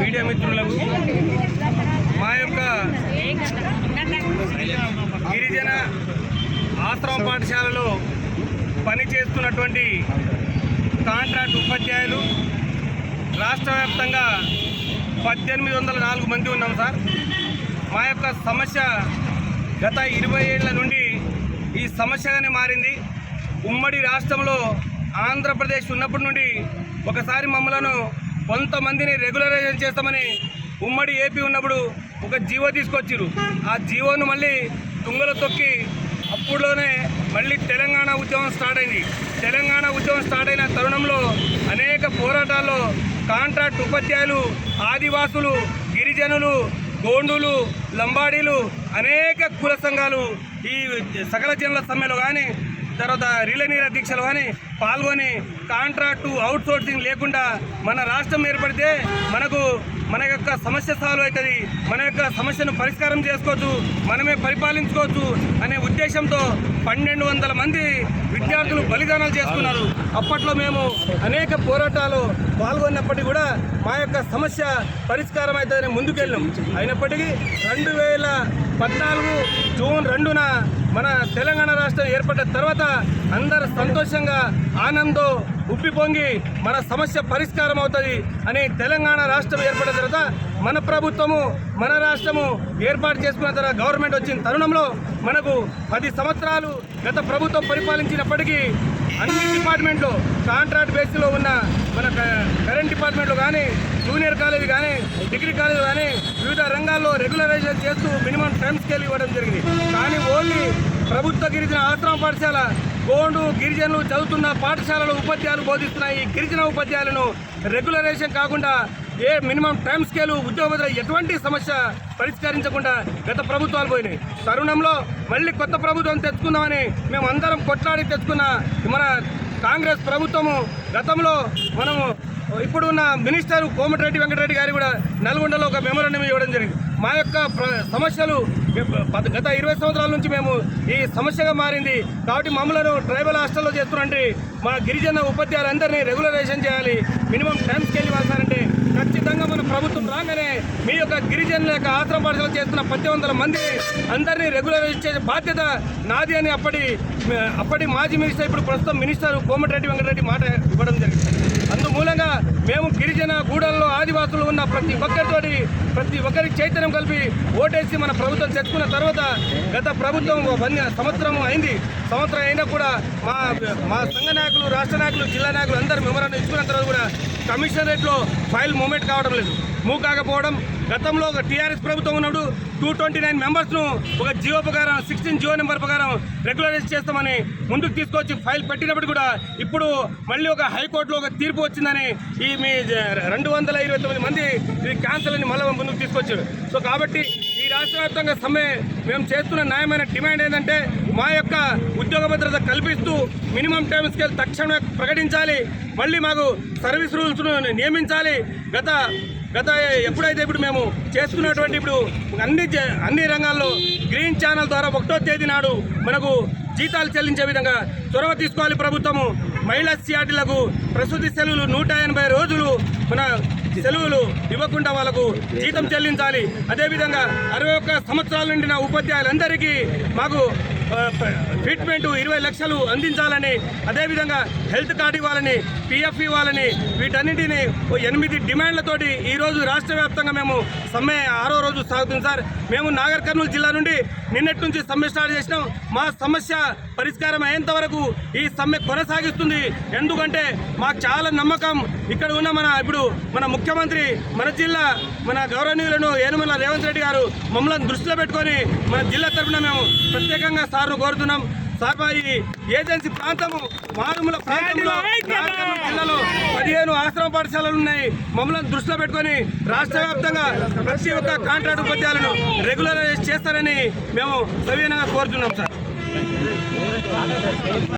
Media మిత్రులకు మా యొక్క గిరిజన ఆశ్రమ పాఠశాలలో పనిచేస్తున్నటువంటి కాంట్రాక్ట్ ఉపాధ్యాయులు రాష్ట్ర వ్యాప్తంగా పద్దెనిమిది వందల నాలుగు మంది ఉన్నాం సార్. మా యొక్క సమస్య గత ఇరవై ఏళ్ళ నుండి ఈ సమస్యగానే మారింది. ఉమ్మడి రాష్ట్రంలో ఆంధ్రప్రదేశ్ ఉన్నప్పటి నుండి ఒకసారి మమ్మలను కొంతమందిని రెగ్యులరైజేషన్ చేస్తామని ఉమ్మడి ఏపీ ఉన్నప్పుడు ఒక జీవో తీసుకొచ్చిరు ఆ జీవోను మళ్ళీ తుంగలో తొక్కి అప్పుడులోనే మళ్ళీ తెలంగాణ ఉద్యమం స్టార్ట్ అయింది. తెలంగాణ ఉద్యమం స్టార్ట్ అయిన తరుణంలో అనేక పోరాటాల్లో కాంట్రాక్ట్ ఉపాధ్యాయులు ఆదివాసులు గిరిజనులు గోండులు లంబాడీలు అనేక కుల సంఘాలు ఈ సకల జనుల సమ్మెలో కానీ తర్వాత రిలే నీర దీక్షలు కానీ పాల్గొని కాంట్రాక్టు అవుట్ సోర్సింగ్ లేకుండా మన రాష్ట్రం ఏర్పడితే మనకు మన యొక్క సమస్య సాల్వ్ అవుతుంది. మన యొక్క సమస్యను పరిష్కారం చేసుకోవచ్చు. మనమే పరిపాలించుకోవచ్చు అనే ఉద్దేశంతో పన్నెండు వందల మంది విద్యార్థులు బలిదానాలు చేసుకున్నారు. అప్పట్లో మేము అనేక పోరాటాలు పాల్గొన్నప్పటికీ కూడా మా యొక్క సమస్య పరిష్కారం అవుతుందని ముందుకెళ్ళాం. అయినప్పటికీ రెండు వేల పద్నాలుగు జూన్ రెండున మన తెలంగాణ రాష్ట్రం ఏర్పడ్డ తర్వాత అందరు సంతోషంగా ఆనందో ఉప్పి పొంగి మన సమస్య పరిష్కారం అవుతుంది అని తెలంగాణ రాష్ట్రం ఏర్పడిన తర్వాత మన ప్రభుత్వము మన రాష్ట్రము ఏర్పాటు చేసుకున్న తర్వాత గవర్నమెంట్ వచ్చిన తరుణంలో మనకు పది సంవత్సరాలు గత ప్రభుత్వం పరిపాలించినప్పటికీ అన్ని డిపార్ట్మెంట్లో కాంట్రాక్ట్ బేస్లో ఉన్న మన క- కరెంట్ డిపార్ట్మెంట్లో కానీ జూనియర్ కాలేజీ కానీ డిగ్రీ కాలేజ్ కానీ వివిధ రంగాల్లో రెగ్యులరైజేషన్ చేస్తూ మినిమం టైం స్కేల్ ఇవ్వడం జరిగింది. కానీ ఓన్లీ ప్రభుత్వ గిరిజన ఆశ్రమ పాఠశాల గోండు గిరిజనులు చదువుతున్న పాఠశాలలో ఉపాధ్యాయులు బోధిస్తున్న ఈ గిరిజన ఉపాధ్యాయులను రెగ్యులరైజేషన్ కాకుండా ఏ మినిమం టైం స్కేలు ఉద్యోగ ఎటువంటి సమస్య పరిష్కరించకుండా గత ప్రభుత్వాలు పోయినాయి. తరుణంలో మళ్ళీ కొత్త ప్రభుత్వం తెచ్చుకుందామని మేము అందరం కొట్లాడి తెచ్చుకున్న మన కాంగ్రెస్ ప్రభుత్వము గతంలో మనము ఇప్పుడు ఉన్న మినిస్టర్ కోమటిరెడ్డి వెంకటరెడ్డి గారి కూడా నల్గొండలో ఒక మెమోరండం ఇవ్వడం జరిగింది. మా యొక్క ప్ర- సమస్యలు పద- గత ఇరవై సంవత్సరాల నుంచి మేము ఈ సమస్యగా మారింది. కాబట్టి మమ్మలను ట్రైబల్ హాస్టల్లో చేస్తున్నట్టు మా గిరిజన ఉపాధ్యాయులందరినీ రెగ్యులరైజేషన్ చేయాలి. మినిమం టైం స్కేల్ ఇవ్వాల్సారంటే ప్రభుత్వం రాగానే మీ యొక్క గిరిజనుల యొక్క ఆశ్రమ పాఠశాల చేస్తున్న పద్దెనిమిది వందల మంది అందరినీ రెగ్యులరైజ్ చేసే బాధ్యత నాది అని అప్పటి అప్పటి మాజీ మినిస్టర్ ఇప్పుడు ప్రస్తుతం మినిస్టర్ కోమటిరెడ్డి వెంకటరెడ్డి మాట ఇవ్వడం జరిగింది. అందుమూలంగా మేము గిరిజన గూడల్లో ఆదివాసులు ఉన్న ప్రతి ఒక్కరితోటి ప్రతి ఒక్కరికి చైతన్యం కలిపి ఓటేసి మన ప్రభుత్వం తెచ్చుకున్న తర్వాత గత ప్రభుత్వం వంద సంవత్సరం అయింది. సంవత్సరం అయినా కూడా మా మా సంఘ నాయకులు రాష్ట్ర నాయకులు జిల్లా నాయకులు అందరూ మెమరాన్ని ఇచ్చుకున్న తర్వాత కూడా కమిషనరేట్లో ఫైల్ మూమెంట్ కావడం లేదు. మూవ్ కాకపోవడం గతంలో ఒక టీఆర్ఎస్ ప్రభుత్వం ఉన్నప్పుడు టూ ట్వంటీ నైన్ మెంబర్స్ను ఒక జియో ప్రకారం సిక్స్టీన్ జియో నెంబర్ ప్రకారం రెగ్యులరైజ్ చేస్తామని ముందుకు తీసుకొచ్చి ఫైల్ పెట్టినప్పుడు కూడా ఇప్పుడు మళ్ళీ ఒక హైకోర్టులో ఒక తీర్పు వచ్చిందని ఈ మీ రెండు వందల ఇరవై తొమ్మిది మంది ఇది క్యాన్సల్ అని మళ్ళీ ముందుకు తీసుకొచ్చారు. సో కాబట్టి ఈ రాష్ట్ర వ్యాప్తంగా సమ్మె మేము చేస్తున్న న్యాయమైన డిమాండ్ ఏంటంటే మా యొక్క ఉద్యోగ భద్రత కల్పిస్తూ మినిమం టైం స్కేల్ తక్షణమే ప్రకటించాలి. మళ్ళీ మాకు సర్వీస్ రూల్స్ను నియమించాలి. గత గత ఎప్పుడైతే ఇప్పుడు మేము చేసుకున్నటువంటి ఇప్పుడు అన్ని అన్ని రంగాల్లో గ్రీన్ ఛానల్ ద్వారా ఒకటో తేదీ నాడు మనకు జీతాలు చెల్లించే విధంగా చొరవ తీసుకోవాలి ప్రభుత్వము. మహిళా సిఆర్టీలకు ప్రసూతి సెలవులు నూట ఎనభై రోజులు మన సెలవులు ఇవ్వకుండా వాళ్ళకు జీతం చెల్లించాలి. అదేవిధంగా అరవై ఒక్క సంవత్సరాల నిండిన ఉపాధ్యాయులందరికీ మాకు ట్రీట్మెంట్ ఇరవై లక్షలు అందించాలని అదేవిధంగా హెల్త్ కార్డు ఇవ్వాలని పిఎఫ్ ఇవ్వాలని వీటన్నింటినీ ఓ ఎనిమిది డిమాండ్లతోటి ఈరోజు రాష్ట్ర వ్యాప్తంగా మేము సమ్మె ఆరో రోజు సాగుతుంది సార్. మేము నాగర్ కర్నూలు జిల్లా నుండి నిన్నటి నుంచి సమ్మె స్టార్ట్ చేసినాం. మా సమస్య పరిష్కారం అయ్యేంత వరకు ఈ సమ్మె కొనసాగిస్తుంది. ఎందుకంటే మాకు చాలా నమ్మకం ఇక్కడ ఉన్న మన ఇప్పుడు మన ముఖ్యమంత్రి మన జిల్లా మన గౌరవనీయులను ఏనుమల రేవంత్ రెడ్డి గారు మమ్మల్ని దృష్టిలో పెట్టుకొని మన జిల్లా తరఫున మేము ప్రత్యేకంగా సార్ను కోరుతున్నాం. సార్ ఈ ఏజెన్సీ ప్రాంతము మారుమూల ప్రాంతంలో జిల్లాలో పదిహేను ఆశ్రమ పాఠశాలలు ఉన్నాయి. మమ్మల్ని దృష్టిలో పెట్టుకొని రాష్ట్ర వ్యాప్తంగా ప్రతి ఒక్క కాంట్రాక్ట్ ఉపాధ్యాయులను రెగ్యులరైజ్ చేస్తారని మేము సవినయంగా కోరుతున్నాం సార్.